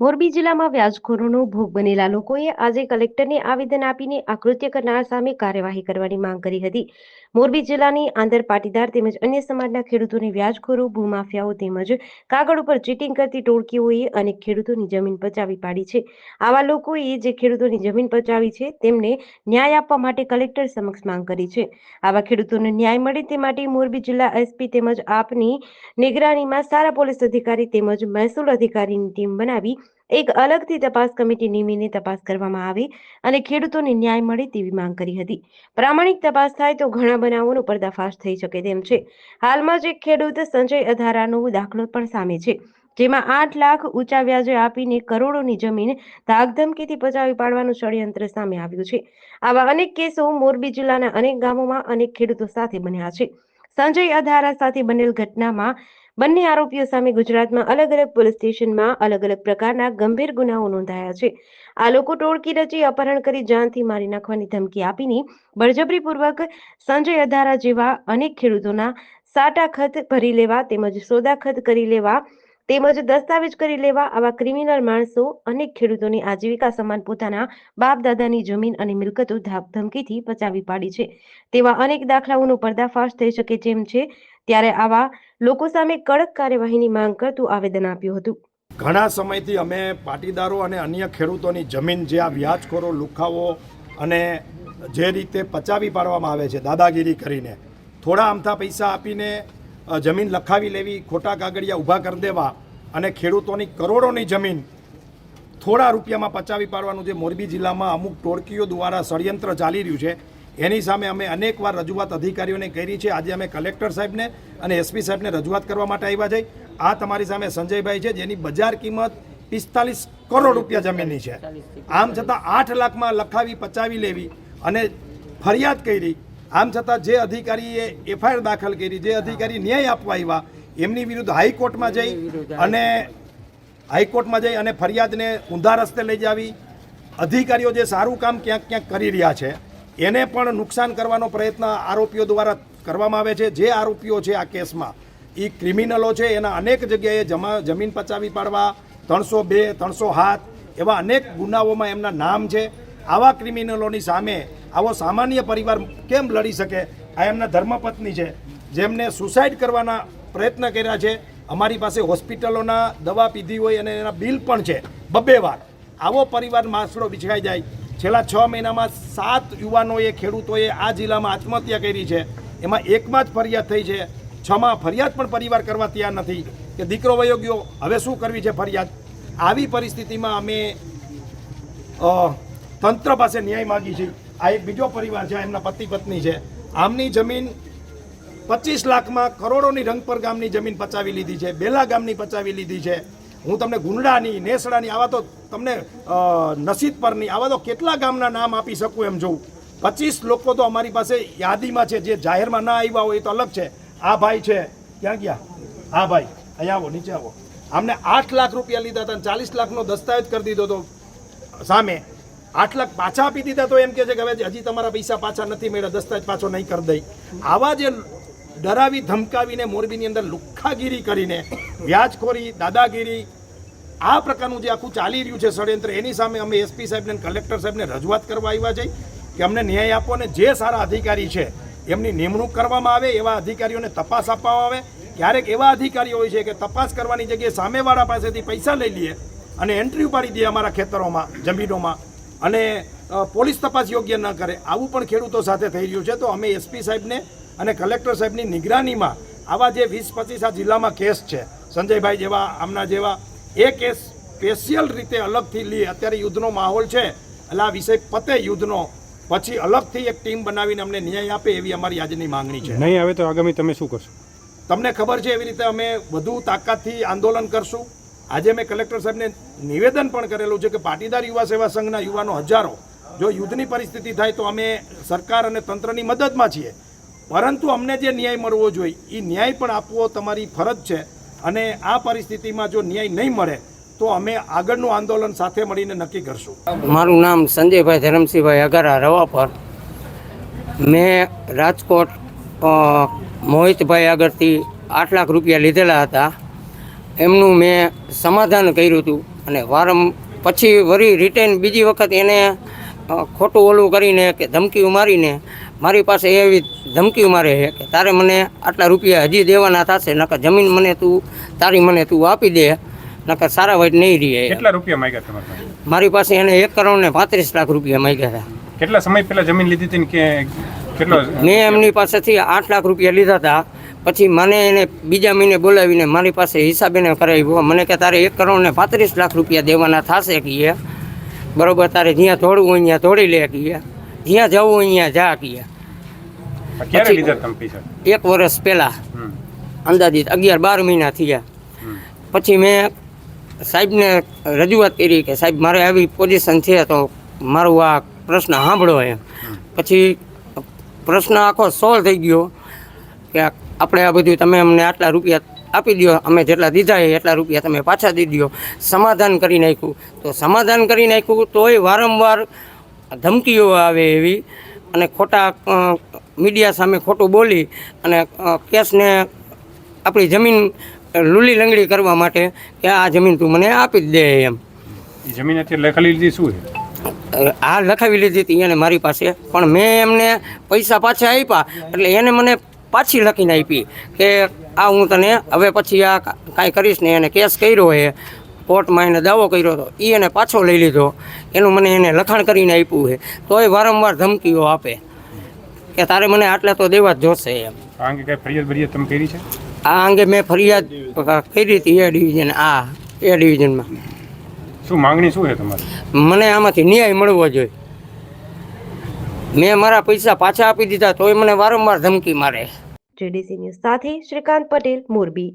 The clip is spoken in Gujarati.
મોરબી જિલ્લામાં વ્યાજખોરોનો ભોગ બનેલા લોકોએ આજે કલેક્ટરને આવેદન આપીને આકૃત્ય કરનાર સામે કાર્યવાહી કરવાની માંગ કરી હતી. મોરબી જિલ્લાની આંતર પાટીદાર તેમજ અન્ય સમાજના ખેડૂતોને વ્યાજખોરો, ભૂમાફિયાઓ તેમજ કાગળ ઉપર ચીટિંગ કરતી ટોળકીઓએ અનેક ખેડૂતોની જમીન પચાવી પાડી છે. આવા લોકોએ જે ખેડૂતોની જમીન પચાવી છે તેમને ન્યાય આપવા માટે કલેક્ટર સમક્ષ માંગ કરી છે. આવા ખેડૂતોને ન્યાય મળે તે માટે મોરબી જિલ્લા એસપી તેમજ આપની નિગરાનીમાં સારા પોલીસ અધિકારી તેમજ મહેસૂલ અધિકારીની ટીમ બનાવી એક અલગથી તપાસ કમિટી નિમીને તપાસ કરવામાં આવે અને ખેડૂતોને ન્યાય મળે તેવી માંગ કરી હતી. પ્રામાણિક તપાસ થાય તો ઘણા બનાવોનો પર્દાફાશ થઈ શકે તેમ છે. હાલમાં જ એક ખેડૂત સંજય અધારાનો દાખલો પણ સામે છે, જેમાં આઠ લાખ ઊંચા વ્યાજે આપીને કરોડોની જમીન ધાકધમકીથી પચાવી પાડવાનું ષડયંત્ર સામે આવ્યું છે. આવા અનેક કેસો મોરબી જિલ્લાના અનેક ગામોમાં અનેક ખેડૂતો સાથે બન્યા છે. સંજય અધારા સાથે બનેલ ઘટનામાં બંને આરોપીઓ સામે ગુજરાતમાં અલગ અલગ પોલીસ સ્ટેશનમાં અલગ અલગ પ્રકારના ગંભીર ગુનાઓ નોંધાયા છે. આ લોકો ટોળકી રચી અપહરણ કરી જાનથી મારી નાખવાની ધમકી આપીને બળજબરીપૂર્વક સંજય અધારા જેવા અનેક ખેડૂતોના સાટા ખત ભરી લેવા તેમજ સોદા ખત કરી લેવા તેમજ દસ્તાવેજ કરી લેવા આવા ક્રિમિનલ માણસો અનેક ખેડૂતોની આજીવિકા સમાન પોતાના બાપ દાદાની જમીન અને મિલકતો ધમકીથી પચાવી પાડી છે. તેવા અનેક દાખલાઓનો પર્દાફાશ થઈ શકે જેમ છે. ત્યારે આવા લોકો સામે કડક કાર્યવાહીની માંગ કરતું આવેદન આપ્યું હતું. ઘણા સમયથી અમે પાટીદારો અને અન્ય ખેડૂતોની જમીન જે આ વ્યાજખોરો, લુખાઓ અને જે રીતે પચાવી પાડવામાં આવે છે, દાદાગીરી કરીને, થોડા અમથા પૈસા આપીને જમીન લખાવી લેવી, ખોટા કાગળિયા ઊભા કરી દેવા અને ખેડૂતોની કરોડોની જમીન થોડા રૂપિયામાં પચાવી પાડવાનું જે મોરબી જિલ્લામાં અમુક ટોળકીઓ દ્વારા ષડયંત્ર ચાલી રહ્યું છે એની સામે અમે અનેકવાર રજૂઆત અધિકારીઓને કરી છે. આજે અમે કલેક્ટર સાહેબને અને એસપી સાહેબને રજૂઆત કરવા માટે આવ્યા છે. આ તમારી સામે સંજયભાઈ છે જેની બજાર કિંમત પિસ્તાલીસ કરોડ રૂપિયા જમીનની છે. આમ છતાં આઠ લાખમાં લખાવી પચાવી લેવી અને ફરિયાદ કરી. આમ છતાં જે અધિકારીએ એફઆઈઆર દાખલ કરી જે અધિકારી ન્યાય આપવા આવ્યા એમની વિરુદ્ધ હાઈકોર્ટમાં જઈ અને હાઈકોર્ટમાં જઈ અને ફરિયાદને ઊંધા રસ્તે લઈ જાવી. અધિકારીઓ જે સારું કામ ક્યાંક ક્યાંક કરી રહ્યા છે એને પણ નુકસાન કરવાનો પ્રયત્ન આરોપીઓ દ્વારા કરવામાં આવે છે. જે આરોપીઓ છે આ કેસમાં એ ક્રિમિનલો છે. એના અનેક જગ્યાએ જમા, જમીન પચાવી પાડવા, ત્રણસો બે, ત્રણસો હાથ એવા અનેક ગુનાઓમાં એમના નામ છે. આવા ક્રિમિનલોની સામે આવો સામાન્ય પરિવાર કેમ લડી શકે? આ એમના ધર્મપત્ની છે, જેમને સુસાઇડ કરવાના પ્રયત્ન કર્યા છે. અમારી પાસે હોસ્પિટલોના દવા પીધી હોય અને એના બિલ પણ છે. બબ્બે વાર. આવો પરિવાર માસડો વિછળાઈ જાય. છેલ્લા છ મહિનામાં સાત યુવાનોએ, ખેડૂતોએ આ જિલ્લામાં આત્મહત્યા કરી છે. એમાં એકમાં જ ફરિયાદ થઈ છે. છમાં ફરિયાદ પણ પરિવાર કરવા તૈયાર નથી. કે દીકરો વયો ગયો, હવે શું કરવી છે ફરિયાદ? આવી પરિસ્થિતિમાં અમે તંત્ર પાસે ન્યાય માગી છે. આ એક બીજો પરિવાર છે એમના પતિ પત્ની છે. આમની જમીન પચીસ લાખમાં કરોડોની રંગપર ગામની જમીન પચાવી લીધી છે. બેલા ગામની પચાવી લીધી છે. હું તમને ગુંડાની, નેસડાની આવા તો તમને નસીબ પરની આવા તો કેટલા ગામના નામ આપી શકું એમ જોઉં. પચીસ લોકો તો અમારી પાસે યાદીમાં છે, જે જાહેરમાં ના આવ્યા હોય એ તો અલગ છે. આ ભાઈ છે. ક્યાં ગયા? હા ભાઈ. અહીંયા આવો, નીચે આવો. આમને આઠ લાખ રૂપિયા લીધા હતા ચાલીસ લાખનો દસ્તાવેજ કરી દીધો હતો સામે. આઠ લાખ પાછા આપી દીધા તો એમ કે છે કે હવે હજી તમારા પૈસા પાછા નથી મળ્યા, દસ્તાવેજ પાછો નહીં કરી દઈ. આવા જે ડરાવી ધમકાવીને મોરબીની અંદર લુખ્ખાગીરી કરીને વ્યાજખોરી, દાદાગીરી, આ પ્રકારનું જે આખું ચાલી રહ્યું છે ષડયંત્ર, એની સામે અમે એસપી સાહેબને કલેક્ટર સાહેબને રજૂઆત કરવા આવ્યા છે કે અમને ન્યાય આપો અને જે સારા અધિકારી છે, એમની નિમણૂક કરવામાં આવે, એવા અધિકારીઓને તપાસ આપવામાં આવે. ક્યારેક એવા અધિકારીઓ હોય છે કે તપાસ કરવાની જગ્યાએ સામેવાળા પાસેથી પૈસા લઈ લઈએ અને એન્ટ્રી ઉપાડી દે અમારા ખેતરોમાં, જમીનોમાં. અને પોલીસ તપાસ યોગ્ય ન કરે, આવું પણ ખેડૂતો સાથે થઈ રહ્યું છે. તો અમે એસપી સાહેબને અને કલેક્ટર સાહેબની નિગરાનીમાં આવા જે વીસ પચીસ આ જિલ્લામાં કેસ છે સંજયભાઈ જેવા આમના જેવા એ કેસ સ્પેશિયલ રીતે અલગથી લી અત્યારે યુદ્ધનો માહોલ છે એટલે આ વિષય પતે યુદ્ધનો પછી અલગથી એક ટીમ બનાવીને અમને ન્યાય આપે એવી અમારી આજની માંગણી છે. નહીં આવે તો આગામી તમે શું કરશો? તમને ખબર છે એવી રીતે અમે વધુ તાકાતથી આંદોલન કરશું. આજે મેં કલેક્ટર સાહેબને નિવેદન પણ કરેલું છે કે પાટીદાર યુવા સેવા સંઘના યુવાનો હજારો જો યુદ્ધની પરિસ્થિતિ થાય તો અમે સરકાર અને તંત્રની મદદમાં છીએ. પરંતુ અમને જે ન્યાય મળવો જોઈએ એ ન્યાય પણ આપવો તમારી ફરજ છે. અને આ પરિસ્થિતિમાં જો ન્યાય નહીં મળે, તો અમે આગળનું આંદોલન સાથે મળીને નક્કી કરશું. મારું નામ સંજયભાઈ ધરમસિંહભાઈ અગારા, રવાપર. મેં રાજકોટ મોહિતભાઈ આગળથી આઠ લાખ રૂપિયા લીધેલા હતા. એમનું મેં સમાધાન કર્યું હતું અને વારમ પછી વળી રિટર્ન બીજી વખત એને ખોટું ઓલું કરીને કે ધમકીઓ મારીને મારી પાસે એવી ધમકીઓ મારે છે કે તારે મને આટલા રૂપિયા હજી દેવાના થશે નકર જમીન મને તું તારી મને તું આપી દે નકર સારા વાઈટ નહીં રહે. કેટલા રૂપિયા માંગ્યા તમારે મારી પાસે એને એક કરોડ ને પાંત્રીસ લાખ રૂપિયા માંગ્યા હતા. કેટલા સમય પહેલા જમીન લીધી હતી કે કેટલો મેં એમની પાસેથી આઠ લાખ રૂપિયા લીધા હતા. પછી મને એને બીજા મહિને બોલાવીને મારી પાસે હિસાબ એને કરાવ્યો. મને કે તારે એક કરોડ ને પાંત્રીસ લાખ રૂપિયા દેવાના થશે કીએ બરોબર તારે જ્યાં થોડું હોય ત્યાં થોડી લે ગયા. જ્યાં જવું હોય ત્યાં જા પૈસા એક વર્ષ પહેલાં. અંદાજિત અગિયાર બાર મહિના થયા. પછી મેં સાહેબને રજૂઆત કરી કે સાહેબ મારે આવી પોઝિશન છે તો મારું આ પ્રશ્ન સાંભળો એમ. પછી પ્રશ્ન આખો સોલ્વ થઈ ગયો કે આપણે આ બધું તમે અમને આટલા રૂપિયા આપી દો અમે જેટલા દીધા એ એટલા રૂપિયા તમે પાછા દઈ દો સમાધાન કરી નાખ્યું. તો સમાધાન કરી નાખ્યું તોય વારંવાર ધમકીઓ આવે એવી અને ખોટા મીડિયા સામે ખોટું બોલી અને કેસને આપણી જમીન લૂલી લંગડી કરવા માટે કે આ જમીન તું મને આપી જ દે એમ. જમીન અત્યારે લખાવી લીધી શું છે? આ લખાવી લીધી હતી એને મારી પાસે. પણ મેં એમને પૈસા પાછા આપ્યા. એટલે એને મને પાછી લખીને આપી કે આ હું તને હવે પછી આ કાંઈ કરીશ ને એને કેસ કર્યો હે કોર્ટમાં એને દાવો કર્યો હતો એ એને પાછો લઈ લીધો. એનું મને એને લખાણ કરીને આપ્યું છે તો એ વારંવાર ધમકીઓ આપે. કે તારે મને આટલા તો દેવા જ જોશે એમ. આ અંગે કઈ ફરિયાદ બરિયાદ તમે કરી છે? આ અંગે મેં ફરિયાદ કરી હતી એ ડિવિઝન આ એ ડિવિઝનમાં. શું માંગણી શું છે તમારી? મને આમાંથી ન્યાય મળવો જોઈએ. મેં મારા પૈસા પાછા આપી દીધા તોય મને વારંવાર ધમકી મારે. જેડીસી ન્યૂઝ સાથે શ્રીકાંત પટેલ, મોરબી.